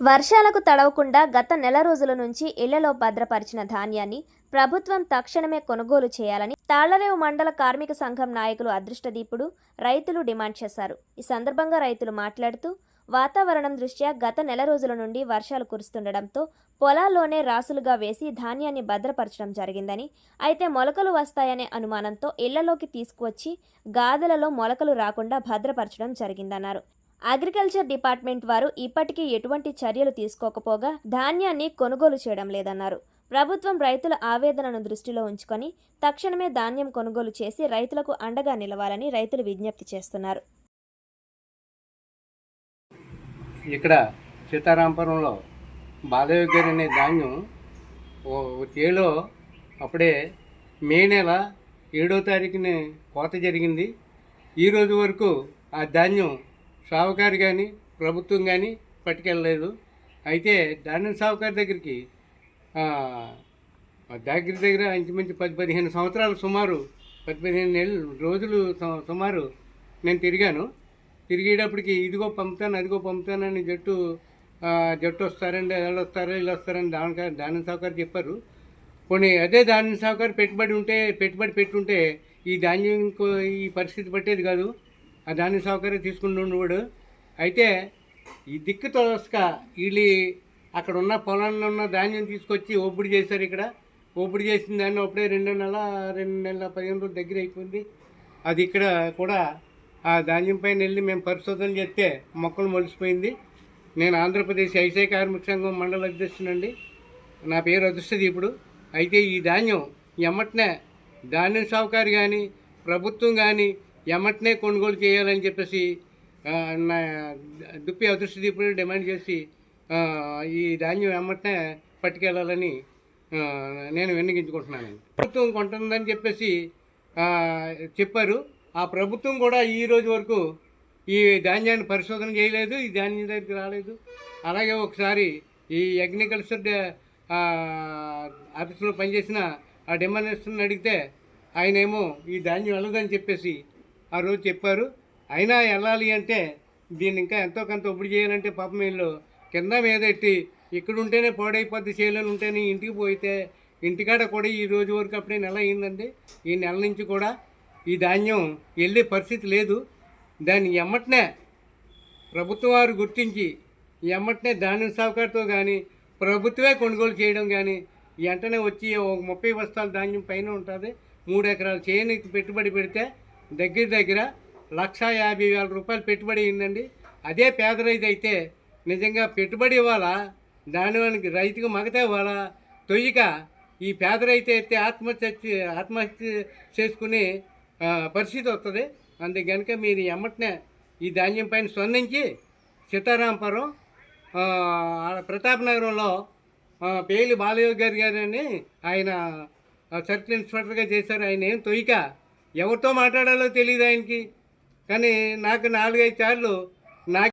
వర్షాలకు తడవకుండా గత నెల రోజుల నుంచి ఇళ్ళలో భద్రపరిచిన ధాన్యాన్ని ప్రభుత్వం తక్షణమే కొనుగోలు చేయాలని తాళ్ళరేవు మండల కార్మిక సంఘం నాయకులు అదృష్టదీపుడు రైతులు డిమాండ్ చేశారు. ఈ సందర్భంగా రైతులు మాట్లాడుతూ వాతావరణం దృష్ట్యా గత నెల రోజుల నుండి వర్షాలు కురుస్తుండటంతో పొలాల్లోనే రాసులుగా వేసి ధాన్యాన్ని భద్రపరచడం జరిగిందని అయితే మొలకలు వస్తాయనే అనుమానంతో ఇళ్ళలోకి తీసుకువచ్చి గాదలలో మొలకలు రాకుండా భద్రపరచడం జరిగిందన్నారు. అగ్రికల్చర్ డిపార్ట్మెంట్ వారు ఇప్పటికీ ఎటువంటి చర్యలు తీసుకోకపోగా ధాన్యాన్ని కొనుగోలు చేయడం లేదన్నారు. ప్రభుత్వం రైతుల ఆవేదనను దృష్టిలో ఉంచుకొని తక్షణమే ధాన్యం కొనుగోలు చేసి రైతులకు అండగా నిలవాలని రైతులు విజ్ఞప్తి చేస్తున్నారు. ఇక్కడ సీతారాంపురంలో బాలయ్య గారి అనే ధాన్యం ఓ తేలో అప్పుడే మే నెల ఏడో తారీఖుని కోత జరిగింది. ఈరోజు వరకు ఆ ధాన్యం సావుకారు కానీ ప్రభుత్వం కానీ పట్టుకెళ్ళలేదు. అయితే ధాన్యం సావుకారు దగ్గరికి దగ్గర దగ్గర ఇంచుమించు పది పదిహేను సంవత్సరాలు సుమారు పది పదిహేను నెలలు రోజులు సుమారు నేను తిరిగాను. తిరిగేటప్పటికి ఇదిగో పంపుతాను అదిగో పంపుతానని జట్టు జట్టు వస్తారండి వాళ్ళు వస్తారో వీళ్ళు వస్తారని దాని దాని సావుకారు చెప్పారు. కొన్ని అదే దాని సౌకర్యం పెట్టుబడి ఉంటే పెట్టుబడి పెట్టుంటే ఈ ధాన్యం ఇంకో ఈ పరిస్థితి పట్టేది కాదు. ఆ ధాన్య సౌకర్యం తీసుకుంటూ వాడు. అయితే ఈ దిక్కు తోసక వీళ్ళు అక్కడ ఉన్న పొలంలో ఉన్న ధాన్యం తీసుకొచ్చి ఒప్పుడు చేశారు ఇక్కడ. ఒప్పుడు చేసిన దాన్ని అప్పుడే రెండు నెల రెండు నెలల పదిహేను రోజులు దగ్గర అయిపోయింది. అది ఇక్కడ కూడా ఆ ధాన్యం పైన వెళ్ళి మేము పరిశోధన చేస్తే మొక్కలు మొలిసిపోయింది. నేను ఆంధ్రప్రదేశ్ ఐసఐ కార్మిక సంఘం మండల అధ్యక్షునండి. నా పేరు అదృష్టదీపుడు అయితే ఈ ధాన్యం ఎమ్మటనే ధాన్యం సావుకారు కానీ ప్రభుత్వం కానీ ఎమ్మటనే కొనుగోలు చేయాలని చెప్పేసి దుప్పి నా దుప్పి అదృష్టదీపుడు డిమాండ్ చేసి ఈ ధాన్యం ఎమ్మటనే పట్టుకెళ్ళాలని నేను విన్నగించుకుంటున్నాను ప్రభుత్వం కొంటుందని చెప్పేసి చెప్పారు. ఆ ప్రభుత్వం కూడా ఈ రోజు వరకు ఈ ధాన్యాన్ని పరిశోధన చేయలేదు ఈ ధాన్యం దగ్గరికి రాలేదు. అలాగే ఒకసారి ఈ అగ్రికల్చర్ ఆఫీసులో పనిచేసిన ఆ డిమాండ్ అడిగితే ఆయన ఏమో ఈ ధాన్యం వెళ్ళదని చెప్పేసి ఆ రోజు చెప్పారు అయినా వెళ్ళాలి అంటే దీన్ని ఇంకా ఎంతో కొంత ఒప్పుడు చేయాలంటే పాపం వీళ్ళు కింద మీదెట్టి ఇక్కడ ఉంటేనే పాడైపోద్ది చేయలేని ఉంటేనే ఇంటికి పోయితే ఇంటికాడ కూడా ఈ రోజు వరకు అప్పుడే నెల అయిందండి. ఈ నెల నుంచి కూడా ఈ ధాన్యం వెళ్ళే పరిస్థితి లేదు. దాన్ని ఎమ్మటనే ప్రభుత్వం వారు గుర్తించి ఎమ్మటనే ధాన్యం సహకారితో కానీ ప్రభుత్వమే కొనుగోలు చేయడం కానీ వెంటనే వచ్చి ఒక ముప్పై బస్తాల ధాన్యం పైన ఉంటుంది. మూడు ఎకరాలు చేయనికి పెట్టుబడి పెడితే దగ్గర దగ్గర లక్ష యాభై వేల రూపాయలు పెట్టుబడి అయిందండి. అదే పేద రైతు అయితే నిజంగా పెట్టుబడి ఇవ్వాలా? దానివానికి రైతుకు మగతే ఇవ్వాలా? తొయ్యక ఈ పేద రైతు అయితే ఆత్మహత్య ఆత్మహత్య చేసుకునే పరిస్థితి వస్తుంది అందుకనుక మీరు ఎమ్మటనే ఈ ధాన్యం పైన స్పందించి సీతారాంపురం ఆడ ప్రతాప్ నగరంలో పేలి బాలయోగి గారి గారని ఆయన సర్కిల్ ఇన్స్పెక్టర్గా చేశారు. ఆయన ఏం తొయ్యక ఎవరితో మాట్లాడాలో తెలియదు ఆయనకి. కానీ నాకు నాలుగైదు సార్లు నాకు